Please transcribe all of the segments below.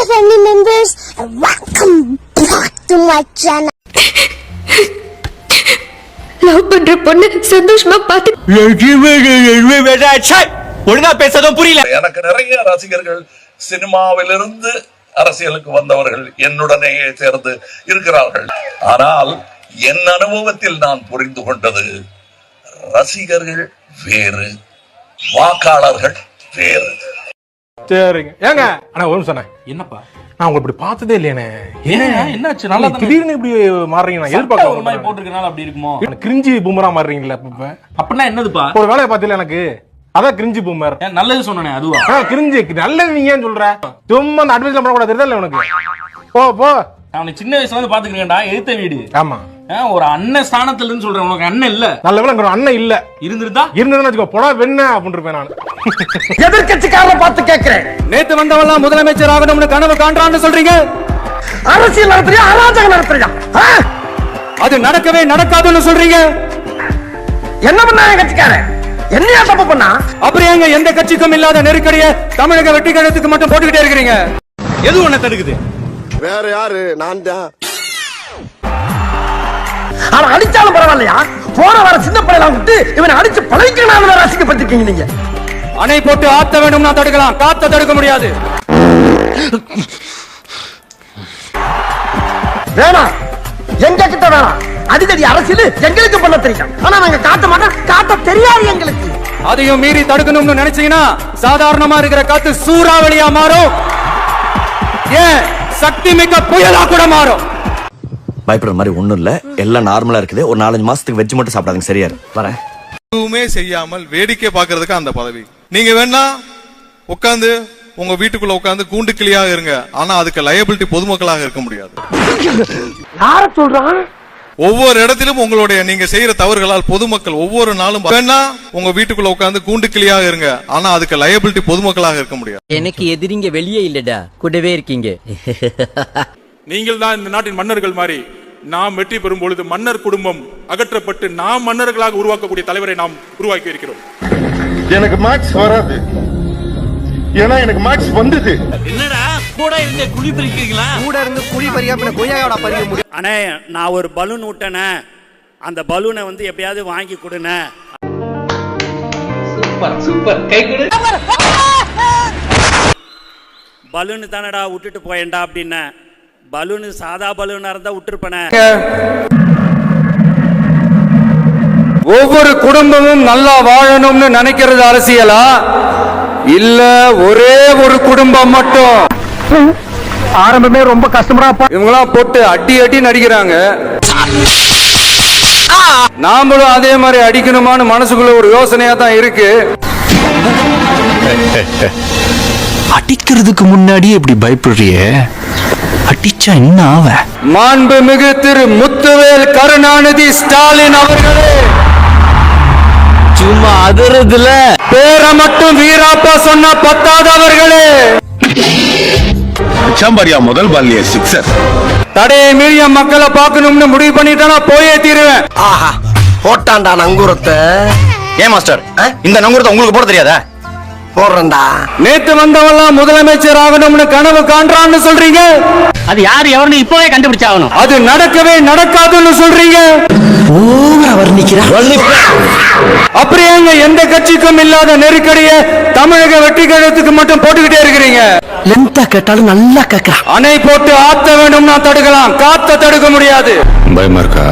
Hello family members, welcome back to my channel. Love பண்ற பொண்ணு சந்தோஷமா பார்த்து ஒழுங்கா பேசதும் புரியல எனக்கு நிறைய ரசிகர்கள் சினிமாவிலிருந்து அரசியலுக்கு வந்தவர்கள் என்னுடனேயே சேர்ந்து இருக்கிறார்கள் ஆனால் என் அனுபவத்தில் நான் புரிந்து கொண்டது ரசிகர்கள் வேறு வாக்காளர்கள் வேறு சரிங்க. ஏங்க? அண்ணா ஒரு நிமிஷம். என்னப்பா? நான் உங்களை இப்படி பார்த்ததே இல்லையானே ஏங்க, என்னாச்சு? நல்லா திடீர்னு இப்படி மாறுறீங்க நான் சட்டை ஒரு மாதிரி எதிர்பார்க்க போட்டிருக்கனால அப்படி இருக்குமோ? கிரிஞ்சி பூமரா மாறுறீங்களா இப்ப? அப்படின்னா என்னதுப்பா? ஒரு வேலையை பார்த்தீங்களா எனக்கு. அதான் கிரிஞ்சி பூமர். ஏன் நல்லது சொன்னனே அதுவா? கிரிஞ்சி நல்லது நீங்க ஏன் சொல்ற? சும்மா அந்த அட்வைஸ் பண்ணக்கூடாது தெரியுதா உனக்கு? போ போ. நான் உன்னை சின்ன வயசுல இருந்து பாத்துக்கிறேன்டா எழுத்த வீடு. ஆமா. ஒரு அண்ணன் ஸ்தானத்துல இருந்து சொல்றேன் உனக்கு அண்ணன் இல்ல. நல்ல வேலை ஒரு அண்ணன் இல்ல. இருந்திருந்தா? இருந்ததுன்னு வச்சுக்கோ போடா வெண்ண அப்படின்னு இருப்பேன் நான். எதிர்கட்சிக்காரரை பார்த்து கேட்கிறேன். நேத்து வந்தவெல்லாம் முதலமைச்சர் ஆகணும்னு கனவு காண்றான்னு சொல்றீங்க? அரசியல் நடத்துறியா அராஜகம் நடத்துறியா? அது நடக்கவே நடக்காதுன்னு சொல்றீங்க? என்ன பண்ணா என் கட்சிக்காரன்? என்னையா தப்பு பண்ணா? அப்புறம் ஏங்க எந்த கட்சிக்கும் இல்லாத நெருக்கடிய தமிழக வெற்றி கழகத்துக்கு மட்டும் போட்டுக்கிட்டே இருக்கிறீங்க? எது உன்னை தடுக்குது? வேற யாரு? நான் தான். ஆனா அடிச்சாலும் பரவாயில்லையா? போற வர சின்ன பிள்ளைலாம் விட்டு இவனை அடிச்சு பழகிக்கணும் ரசிக்கப்பட்டிருக்கீங்க நீங்க. அணை போட்டு ஆத்த வேண்டும்னா தடுக்கலாம் காத்த தடுக்க முடியாது. வேணாம். எங்க கிட்ட வேணாம். அடிதடி அரசியல் எங்களுக்கு பண்ண தெரியும். ஆனா நாங்க காட்ட மாட்டோம் காட்ட தெரியாது எங்களுக்கு. அதையும் மீறி தடுக்கணும்னு நினைச்சீங்கன்னா சாதாரணமா இருக்கிற காத்து சூறாவளியா மாறும். ஏன்? சக்தி மிக்க புயலா கூட மாறும். பயப்படுற மாதிரி ஒண்ணும் இல்ல. எல்லாம் நார்மலா இருக்குது. ஒரு நாலஞ்சு மாசத்துக்கு வெஜ் மட்டும் சாப்பிடாதுங்க. சரியா. வரேன். எதுவுமே செய்யாமல் வேடிக்கை பார்க்கறதுக்கு அந்த பதவி. நீங்க வேணா உட்காந்து உங்க வீட்டுக்குள்ள உட்காந்து கூண்டு கிளியாக இருங்க. ஆனா அதுக்கு லயபிலிட்டி பொதுமக்களாக இருக்க முடியாது. யார சொல்றான்? ஒவ்வொரு இடத்திலும் உங்களுடைய நீங்க செய்யற தவறுகளால் பொதுமக்கள் ஒவ்வொரு நாளும் வேணா உங்க வீட்டுக்குள்ள உட்காந்து கூண்டு கிளியாக இருங்க. ஆனா அதுக்கு லயபிலிட்டி பொதுமக்களாக இருக்க முடியாது. எனக்கு எதிரிங்க வெளியே இல்லடா. கூடவே இருக்கீங்க. நீங்கள் தான் இந்த நாட்டின் மன்னர்கள் மாதிரி நாம் வெற்றி பெறும் பொழுது மன்னர் குடும்பம் அகற்றப்பட்டு நாம் மன்னர்களாக உருவாக்கக்கூடிய தலைவரை நாம் உருவாக்கி இருக்கிறோம். எனக்கு மேக்ஸ் வராது. ஏன்னா எனக்கு மேக்ஸ் வந்தது. அண்ணே நான் ஒரு பலூன் விட்டனே அந்த பலூனை வந்து எப்படியாவது வாங்கி கொடுனே. பலூனு தானடா விட்டுட்டு போயேன்டா அப்படின்னு. பலூனு சாதா பலூனா இருந்தா விட்டுருப்பனே. ஒவ்வொரு குடும்பமும் நல்லா வாழணும்னு நினைக்கிறது அரசியலா? இல்ல ஒரே ஒரு குடும்பம் மட்டும்? ஆரம்பமே ரொம்ப கஷ்டமா இவங்களாம் போட்டு அடி அடி நடிக்கிறாங்க. நாமளும் அதே மாதிரி அடிக்கணுமான்னு மனசுக்குள்ள ஒரு யோசனையா தான் இருக்கு. அடிக்கிறதுக்கு முன்னாடி இப்படி பயப்படுறியே? அடிச்சா என்ன ஆவ? மாண்புமிகு திரு முத்துவேல் கருணாநிதி ஸ்டாலின் அவர்களே. சும்மா அதறதுல பேரை மட்டும் வீராப்பா சொன்ன பத்தாதவர்களே சாம்பாரியா முதல் பால்லிய சிக்ஸர். தடையை மீறிய மக்களை பார்க்கணும்னு முடிவு பண்ணிட்டா போயே தீருவேன். ஆஹா போட்டான்டா நங்கூரத்தை. ஏன் மாஸ்டர்? இந்த நங்குறத உங்களுக்கு போட தெரியாதா? போடுறேன்டா. நேத்து வந்தவெல்லாம் முதலமைச்சர் ஆகணும்னு கனவு காண்றான்னு சொல்றீங்க? அது யார் எவருன்னு இப்பவே கண்டுபிடிச்சாகணும். அது நடக்கவே நடக்காதுன்னு சொல்றீங்க? அப்புறம் ஏங்க எந்த கட்சிக்கும் இல்லாத நெருக்கடிய தமிழக வெற்றி கழகத்துக்கு மட்டும் போட்டுக்கிட்டே இருக்கிறீங்க? லென்த்தா கேட்டாலும் நல்லா கேட்கறான் அணை போட்டு ஆத்த வேண்டும்னா தடுக்கலாம். காத்த தடுக்க முடியாது. பயமா இருக்கா?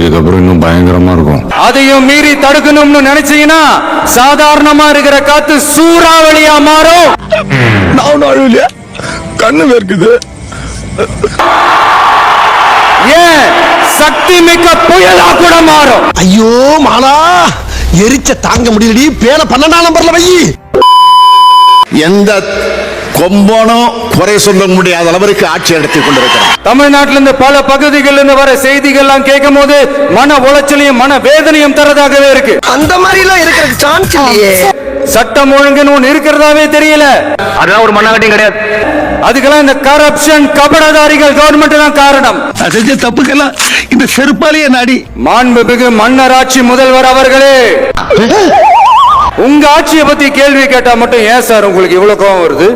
இதுக்கப்புறம் இன்னும் பயங்கரமா இருக்கும். அதையும் மீறி தடுக்கணும்னு நினைச்சீங்கன்னா சாதாரணமா இருக்கிற காத்து சூறாவளியா மாறும். நான் அழுவலையா கண்ணு வேர்க்குது ஏன்? சக்தி மிக்க புயலா கூட மாறும். ஐயோ மாலா! எரிச்ச தாங்க முடியலடி. பேன பன்னெண்டாம் நம்பர்ல வை. எந்த கொம்பனும் குறை சொல்ல முடியாத அளவிற்கு ஆட்சி நடத்தி கொண்டிருக்கிறார். தமிழ்நாட்டில இருந்து பல பகுதிகளில் இருந்து வர செய்திகள் எல்லாம் கேட்கும் போது மன உளைச்சலையும் மன வேதனையும் தரதாகவே இருக்கு. அந்த மாதிரி எல்லாம் இருக்கிறதுக்கு சான்ஸ் இல்லையே. சட்டம் ஒழுங்குன்னு ஒண்ணு இருக்கிறதாவே தெரியல. அதெல்லாம் ஒரு மண்ணாகட்டியும் கிடையாது. அதுக்கெல்லாம் இந்த கரப்ஷன் கபடதாரிகள் கவர்மெண்ட் தான் காரணம். செஞ்ச தப்புக்கெல்லாம் இந்த செருப்பாலேயே நாடி. மாண்புமிகு மன்னராட்சி முதல்வர் அவர்களே. உங்க ஆட்சியை பத்தி கேள்வி கேட்டா மட்டும் ஏன் சார் உங்களுக்கு இவ்வளவு கோவம் வருது?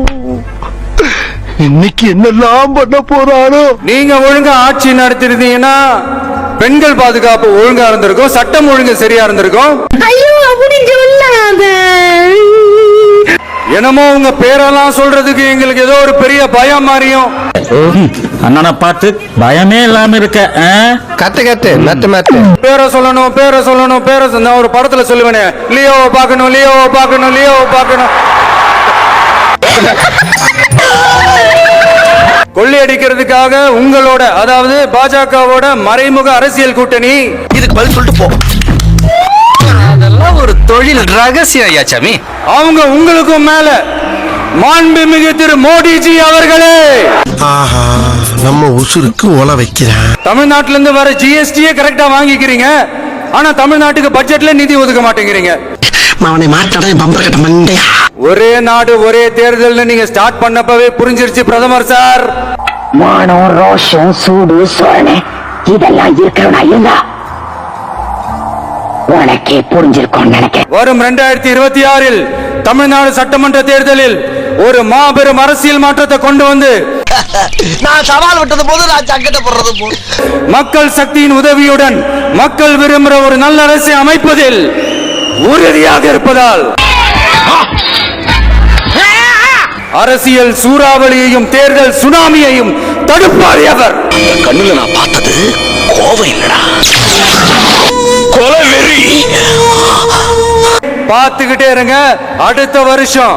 இன்னைக்கு என்னெல்லாம் பண்ண போறானோ? நீங்க ஒழுங்கா ஆட்சி நடத்திருந்தீங்கன்னா பெண்கள் பாதுகாப்பு ஒழுங்கா இருந்திருக்கும் சட்டம் ஒழுங்கு சரியா இருந்திருக்கும். ஐயோ அப்படி சொல்லாத என்னமோ உங்க பேரெல்லாம் சொல்றதுக்கு எங்களுக்கு ஏதோ ஒரு பெரிய பயம் மாறியும் அண்ணனை பார்த்து பயமே இல்லாம இருக்க கத்து கத்து. மெத்து மெத்து. பேரை சொல்லணும் பேரை சொல்லணும் பேரை சொன்ன ஒரு படத்துல சொல்லுவேனே. லியோவை பார்க்கணும் லியோவை பார்க்கணும் லியோவை பார்க்கணும். கொள்ளையடிக்கிறதுக்காக உங்களோட அதாவது பாஜகவோட மறைமுக அரசியல் கூட்டணி. இதுக்கு பதில் சொல்லிட்டு போ. அதெல்லாம் ஒரு தொழில் ரகசியம் ஐயாச்சாமி அவங்க உங்களுக்கும் மேல மாண்புமிகு திரு மோடிஜி அவர்களே. ஆஹா நம்ம உசுருக்கு ஓல வைக்கிறான். தமிழ்நாட்டுல இருந்து வர ஜிஎஸ்டியே கரெக்டா வாங்கிக்கிறீங்க. ஆனா தமிழ்நாட்டுக்கு பட்ஜெட்ல நிதி ஒதுக்க மாட்டேங்கிறீங்க. அவனை மாட்டாடா பம்பர் கட்ட மண்டையா? ஒரே நாடு ஒரே தேர்தல்னு நீங்க ஸ்டார்ட் பண்ணப்பவே புரிஞ்சிருச்சு பிரதமர் சார். மானம் ரோஷம் சூடு சோழனை இதெல்லாம் இருக்கிறவனா இருந்தா உனக்கே புரிஞ்சிருக்கும் நினைக்கிறேன். வரும் ரெண்டாயிரத்தி இருபத்தி ஆறில் தமிழ்நாடு சட்டமன்ற தேர்தலில் ஒரு மாபெரும் அரசியல் மாற்றத்தை கொண்டு வந்து நான் சவால் விட்டது போது நான் சங்கட்ட போடுறது போது. மக்கள் சக்தியின் உதவியுடன் மக்கள் விரும்புகிற ஒரு நல்ல அரசை அமைப்பதில் உறுதியாக இருப்பதால் அரசியல் சூறாவளியையும் தேர்தல் சுனாமியையும் தடுப்பார் எவர் கண்ணுல நான் பார்த்தது இல்லடா. கொலவெறி பார்த்துக்கிட்டே இருங்க அடுத்த வருஷம்.